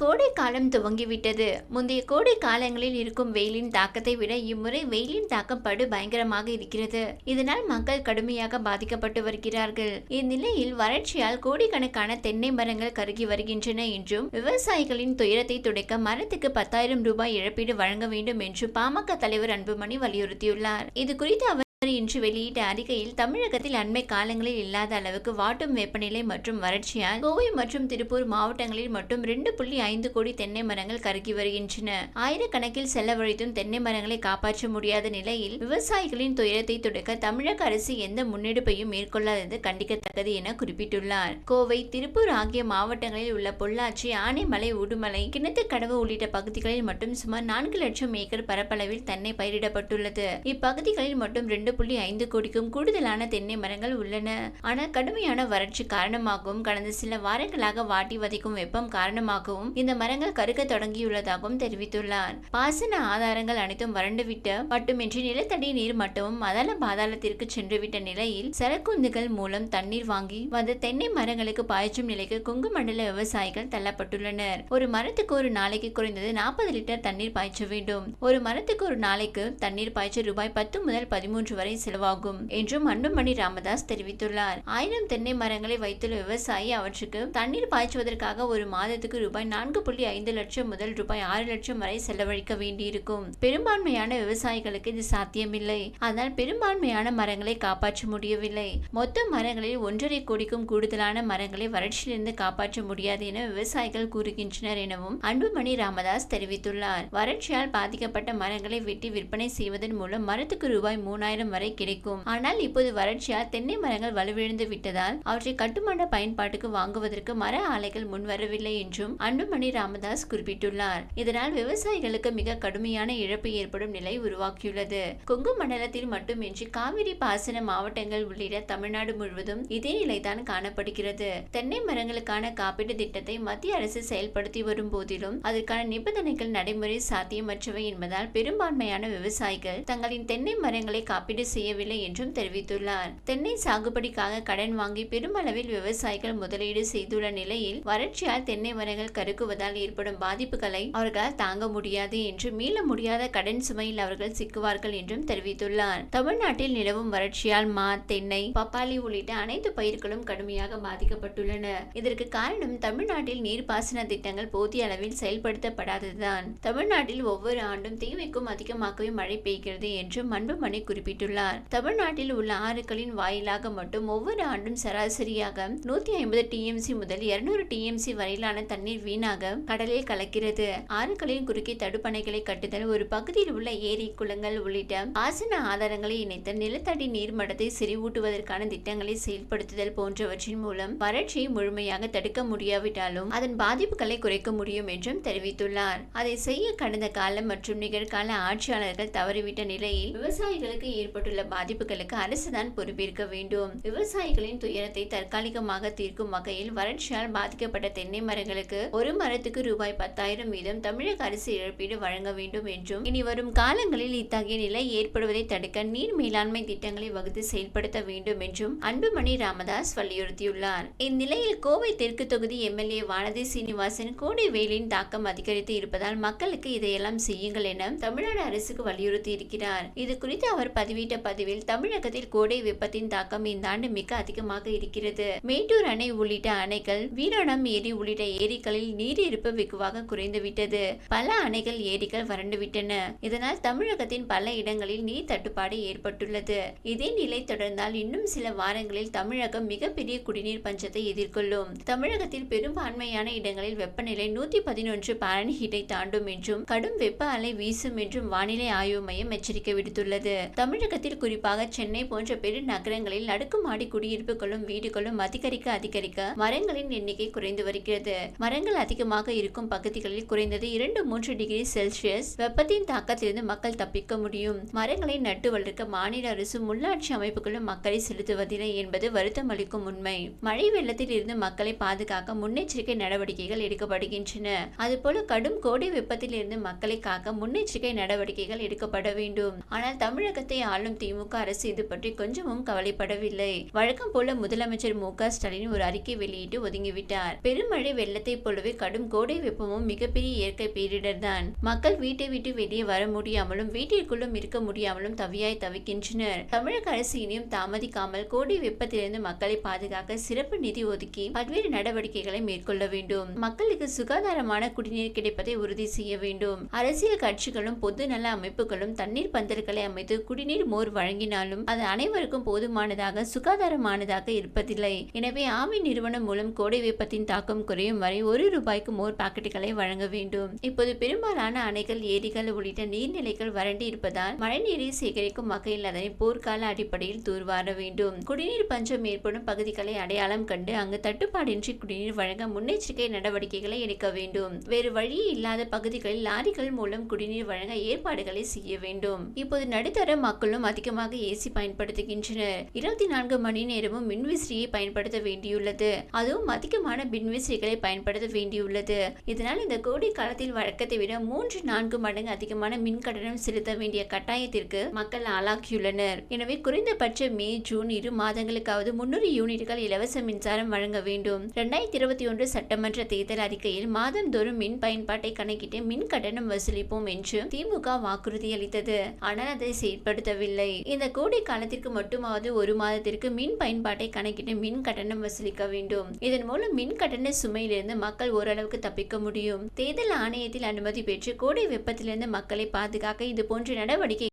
கோடை காலம் துவங்கிவிட்டது. முந்தைய கோடை காலங்களில் இருக்கும் வெயிலின் தாக்கத்தை விட இம்முறை வெயிலின் தாக்கம் படு பயங்கரமாக இருக்கிறது. இதனால் மக்கள் கடுமையாக பாதிக்கப்பட்டு வருகிறார்கள். இந்நிலையில் வறட்சியால் கோடிக்கணக்கான தென்னை மரங்கள் கருகி வருகின்றன என்றும் விவசாயிகளின் துயரத்தை துடைக்க மரத்துக்கு பத்தாயிரம் ரூபாய் இழப்பீடு வழங்க வேண்டும் என்று பாமக தலைவர் அன்புமணி வலியுறுத்தியுள்ளார். இது குறித்து அவர் இன்று வெளியிட்ட அறிக்கையில் தமிழகத்தில் அண்மை காலங்களில் இல்லாத அளவுக்கு வாட்டும் வெப்பநிலை மற்றும் வறட்சியால் கோவை மற்றும் திருப்பூர் மாவட்டங்களில் மட்டும் ரெண்டு புள்ளி ஐந்து கோடி தென்னை மரங்கள் கருகி வருகின்றன. ஆயிரக்கணக்கில் செலவழித்தும் தென்னை மரங்களை காப்பாற்ற முடியாத நிலையில் விவசாயிகளின் துயரத்தை துடைக்க தமிழக அரசு எந்த முன்னெடுப்பையும் மேற்கொள்ளாதது கண்டிக்கத்தக்கது என குறிப்பிட்டுள்ளார். கோவை திருப்பூர் ஆகிய மாவட்டங்களில் உள்ள பொள்ளாச்சி ஆனைமலை உடுமலை கிணத்துக்கடவு உள்ளிட்ட பகுதிகளில் மட்டும் சுமார் நான்கு லட்சம் ஏக்கர் பரப்பளவில் தென்னை பயிரிடப்பட்டுள்ளது. இப்பகுதிகளில் மட்டும் ரெண்டு புள்ளி ஐந்து கோடிக்கும் கூடுதலான தென்னை மரங்கள் உள்ளன. ஆனால் கடுமையான வறட்சி காரணமாகவும் கடந்த சில வாரங்களாக வாட்டி வதைக்கும் வெப்பம் காரணமாகவும் இந்த மரங்கள் கருக்க தொடங்கியுள்ளதாகவும் தெரிவித்துள்ளார். பாசன ஆதாரங்கள் அனைத்தும் வறண்டுவிட்ட மட்டுமின்றி நிலத்தடி நீர் மட்டமும் அதல பாதாளத்திற்கு சென்றுவிட்ட நிலையில் சரக்குந்துகள் மூலம் தண்ணீர் வாங்கி வந்த தென்னை மரங்களுக்கு பாய்ச்சும் நிலைக்கு குங்கு மண்டல விவசாயிகள் தள்ளப்பட்டுள்ளனர். ஒரு மரத்துக்கு ஒரு நாளைக்கு குறைந்தது நாற்பது லிட்டர் தண்ணீர் பாய்ச்ச வேண்டும். ஒரு மரத்துக்கு ஒரு நாளைக்கு தண்ணீர் பாய்ச்ச ரூபாய் பத்து முதல் பதிமூன்று வரை செலவாகும் என்றும் அன்புமணி ராமதாஸ் தெரிவித்துள்ளார். ஆயிரம் தென்னை மரங்களை வைத்துள்ள விவசாயி அவற்றுக்கு தண்ணீர் பாய்ச்சுவதற்காக ஒரு மாதத்துக்கு ரூபாய் நான்கு புள்ளி ஐந்து லட்சம் முதல் ரூபாய் ஆறு லட்சம் வரை செலவழிக்க வேண்டியிருக்கும். பெரும்பான்மையான விவசாயிகளுக்கு இது சாத்தியமில்லை. அதனால் பெரும்பான்மையான மரங்களை காப்பாற்ற முடியவில்லை. மொத்த மரங்களில் ஒன்றரை கோடிக்கும் கூடுதலான மரங்களை வறட்சியிலிருந்து காப்பாற்ற முடியாது என விவசாயிகள் கூறுகின்றனர் எனவும் அன்புமணி ராமதாஸ் தெரிவித்துள்ளார். வறட்சியால் பாதிக்கப்பட்ட மரங்களை வெட்டி விற்பனை செய்வதன் மூலம் மரத்துக்கு ரூபாய் மூணாயிரம் வரை கிடைக்கும். ஆனால் இப்போது வறட்சியால் தென்னை மரங்கள் வலுவிழந்து விட்டதால் அவற்றை கட்டுமான பயன்பாட்டுக்கு வாங்குவதற்கு மர ஆலைகள் முன்வரவில்லை என்றும் அன்புமணி ராமதாஸ் குறிப்பிட்டுள்ளார். இதனால் விவசாயிகளுக்கு மிக கடுமையான இழப்பு ஏற்படும் நிலை உருவாக்கியுள்ளது. கொங்கு மண்டலத்தில் மட்டுமின்றி காவிரி பாசன மாவட்டங்கள் உள்ளிட்ட தமிழ்நாடு முழுவதும் இதே நிலைதான் காணப்படுகிறது. தென்னை மரங்களுக்கான காப்பீடு திட்டத்தை மத்திய அரசு செயல்படுத்தி வரும் போதிலும் அதற்கான நிபந்தனைகள் நடைமுறை சாத்தியமற்றவை என்பதால் பெரும்பான்மையான விவசாயிகள் தங்களின் தென்னை மரங்களை காப்பீடு செய்யவில்லை என்றும் தெரிவித்துள்ளார். தென்னை சாகுபடிக்காக கடன் வாங்கி பெருமளவில் விவசாயிகள் முதலீடு செய்துள்ள நிலையில் வறட்சியால் தென்னை மரங்கள் கருக்குவதால் ஏற்படும் பாதிப்புகளை அவர்களால் தாங்க முடியாது என்று மீள முடியாத கடன் சுமையில் அவர்கள் சிக்குவார்கள் என்றும் தெரிவித்துள்ளார். தமிழ்நாட்டில் நிலவும் வறட்சியால் மா தென்னை பப்பாளி உள்ளிட்ட அனைத்து பயிர்களும் கடுமையாக பாதிக்கப்பட்டுள்ளன. இதற்கு காரணம் தமிழ்நாட்டில் நீர்ப்பாசன திட்டங்கள் போதிய அளவில் செயல்படுத்தப்படாததுதான். தமிழ்நாட்டில் ஒவ்வொரு ஆண்டும் தேவைக்கும் அதிகமாகவே மழை பெய்கிறது என்றும் மண்புமணி குறிப்பிட்டுள்ளார். தமிழ்நாட்டில் உள்ள ஆறுகளின் வாயிலாக மட்டும் ஒவ்வொரு ஆண்டும் சராசரியாக நூத்தி ஐம்பது டிஎம்சி முதல் இருநூறு டிஎம்சி வரையிலான தண்ணீர் வீணாக கடலில் கலக்கிறது. ஆறுகளின் குறுக்கே தடுப்பணைகளை கட்டுதல் ஒரு பகுதியில் உள்ள ஏரி குளங்கள் உள்ளிட்ட பாசன ஆதாரங்களை இணைத்து நிலத்தடி நீர்மட்டத்தை செறிவூட்டுவதற்கான திட்டங்களை செயல்படுத்துதல் போன்றவற்றின் மூலம் வறட்சியை முழுமையாக தடுக்க முடியாவிட்டாலும் அதன் பாதிப்புகளை குறைக்க முடியும் என்றும் தெரிவித்துள்ளார். அதை செய்ய கடந்த கால மற்றும் நிகழ்கால ஆட்சியாளர்கள் தவறிவிட்ட நிலையில் விவசாயிகளுக்கு ஏற்பட்டுள்ள பாதிப்புகளுக்கு அரசுதான் பொறுப்பேற்க வேண்டும். விவசாயிகளின் துயரத்தை தற்காலிகமாக தீர்க்கும் வகையில் வறட்சியால் பாதிக்கப்பட்ட தென்னை மரங்களுக்கு ஒரு மரத்துக்கு ரூபாய் பத்தாயிரம் வீதம் தமிழக அரசு இழப்பீடு வழங்க வேண்டும் என்றும் இனி வரும் காலங்களில் இத்தகைய நிலை ஏற்படுவதை தடுக்க நீர் மேலாண்மை திட்டங்களை வகுத்து செயல்படுத்த வேண்டும் என்றும் அன்புமணி ராமதாஸ் வலியுறுத்தியுள்ளார். இந்நிலையில் கோவை தெற்கு தொகுதி எம்எல்ஏ வானதி சீனிவாசன் கோடை வெயிலின் தாக்கம் அதிகரித்து இருப்பதால் மக்களுக்கு இதையெல்லாம் செய்யுங்கள் என தமிழ்நாடு அரசுக்கு வலியுறுத்தி இருக்கிறார் இது குறித்து அவர் பதிவிட்டு பதிவில் தமிழகத்தில் கோடை வெப்பத்தின் தாக்கம் இந்த ஆண்டு மிக அதிகமாக இருக்கிறது. மேட்டூர் அணை உள்ளிட்ட அணைகள் வீராணம் ஏரி உள்ளிட்ட ஏரிகளில் நீர் இருப்பு வெகுவாக குறைந்துவிட்டது. பல அணைகள் ஏரிகள் வறண்டுவிட்டன. இதனால் தமிழகத்தின் பல இடங்களில் நீர் தட்டுப்பாடு ஏற்பட்டுள்ளது. இதே நிலை தொடர்ந்தால் இன்னும் சில வாரங்களில் தமிழகம் மிகப்பெரிய குடிநீர் பஞ்சத்தை எதிர்கொள்ளும். தமிழகத்தில் பெரும்பான்மையான இடங்களில் வெப்பநிலை நூத்தி பதினொன்று பாரன்ஹீட்டை தாண்டும் என்றும் கடும் வெப்ப அலை வீசும் என்றும் வானிலை ஆய்வு மையம் எச்சரிக்கை விடுத்துள்ளது. தமிழக தமிழகத்தில் குறிப்பாக சென்னை போன்ற பெரு நகரங்களில் அடுக்குமாடி குடியிருப்புகளும் வீடுகளும் அதிகரிக்க அதிகரிக்க மரங்களின் எண்ணிக்கை குறைந்து வருகிறது. மரங்கள் அதிகமாக இருக்கும் பகுதிகளில் குறைந்தது இரண்டு மூன்று டிகிரி செல்சியஸ் வெப்பத்தின் தாக்கத்திலிருந்து மக்கள் தப்பிக்க முடியும். மரங்களை நட்டு வளர்க்க மாநில அரசு உள்ளாட்சி அமைப்புகளும் மக்களை செலுத்துவதில்லை என்பது வருத்தம் அளிக்கும் உண்மை. மழை வெள்ளத்தில் இருந்து மக்களை பாதுகாக்க முன்னெச்சரிக்கை நடவடிக்கைகள் எடுக்கப்படுகின்றன. அதுபோல கடும் கோடை வெப்பத்தில் இருந்து மக்களை காக்க முன்னெச்சரிக்கை நடவடிக்கைகள் எடுக்கப்பட வேண்டும். ஆனால் தமிழகத்தை ஆளும் திமுக அரசு இது பற்றி கொஞ்சமும் கவலைப்படவில்லை. வழக்கம் போல முதலமைச்சர் மு க ஸ்டாலின் ஒரு அறிக்கை வெளியிட்டு ஒதுங்கிவிட்டார். பெருமழை வெள்ளத்தை போலவே கடும் கோடை வெப்பமும் மிகப்பெரிய இயற்கை பேரிடர் தான். மக்கள் வீட்டை விட்டு வெளியே வர முடியாமலும் வீட்டிற்குள்ளும் இருக்க முடியாமலும் தவியாய் தவிக்கின்றனர். தமிழக அரசு இனியும் தாமதிக்காமல் கோடை வெப்பத்திலிருந்து மக்களை பாதுகாக்க சிறப்பு நிதி ஒதுக்கி பல்வேறு நடவடிக்கைகளை மேற்கொள்ள வேண்டும். மக்களுக்கு சுகாதாரமான குடிநீர் கிடைப்பதை உறுதி செய்ய வேண்டும். அரசியல் கட்சிகளும் பொது நல அமைப்புகளும் தண்ணீர் பந்தல்களை அமைத்து குடிநீர் மோர் வழங்கினாலும் அது அனைவருக்கும் போதுமானதாக சுகாதாரமானதாக இருப்பதில்லை. எனவே ஆமி நிறுவனம் மூலம் கோடை வெப்பத்தின் தாக்கம் குறையும் வரை ஒரு ரூபாய்க்கு மோர் பாக்கெட்டுகளை வழங்க வேண்டும். இப்போது பெரும்பாலான அணைகள் ஏரிகள் உள்ளிட்ட நீர்நிலைகள் வறண்டு இருப்பதால் மழைநீரை சேகரிக்கும் வகையில் அதனை போர்க்கால அடிப்படையில் தூர்வார வேண்டும். குடிநீர் பஞ்சம் ஏற்படும் பகுதிகளை அடையாளம் கண்டு அங்கு தட்டுப்பாடின்றி குடிநீர் வழங்க முன்னெச்சரிக்கை நடவடிக்கைகளை எடுக்க வேண்டும். வேறு வழி இல்லாத பகுதிகளில் லாரிகள் மூலம் குடிநீர் வழங்க ஏற்பாடுகளை செய்ய வேண்டும். இப்போது நடுத்தர மக்களும் அதிகமாக ஏசி பயன்படுத்துகின்றனர் இருபத்தி நான்கு மணி நேரமும் மின்விசிறியை பயன்படுத்த வேண்டியுள்ளது. அதுவும் அதிகமான மின்விசிறிகளை பயன்படுத்த வேண்டியுள்ளது. இதனால் இந்த கோடை காலத்தில் வழக்கத்தை விட மூன்று நான்கு மடங்கு அதிகமான மின் கட்டணம் செலுத்த வேண்டிய கட்டாயத்திற்கு மக்கள் ஆளாக்கியுள்ளனர் எனவே குறைந்தபட்ச மே ஜூன் இரு மாதங்களுக்காவது முன்னூறு யூனிட்டுகள் இலவச மின்சாரம் வழங்க வேண்டும். இரண்டாயிரத்தி இருபத்தி ஒன்று சட்டமன்ற தேர்தல் அறிக்கையில் மாதந்தோறும் மின் பயன்பாட்டை கணக்கிட்டு மின் கட்டணம் வசூலிப்போம் என்று திமுக வாக்குறுதி அளித்தது ஆனால் அதை செயற்படுத்தவில்லை. இந்த கோடை காலத்திற்கு மட்டுமாவது ஒரு மாதத்திற்கு மின் பயன்பாட்டை கணக்கிட்டு மின் கட்டணம் வசூலிக்க வேண்டும். இதன் மூலம் மின் கட்டண சுமையிலிருந்து மக்கள் ஓரளவுக்கு தப்பிக்க முடியும். தேர்தல் ஆணையத்தில் அனுமதி பெற்று கோடை வெப்பத்திலிருந்து மக்களை பாதுகாக்க இது போன்ற நடவடிக்கை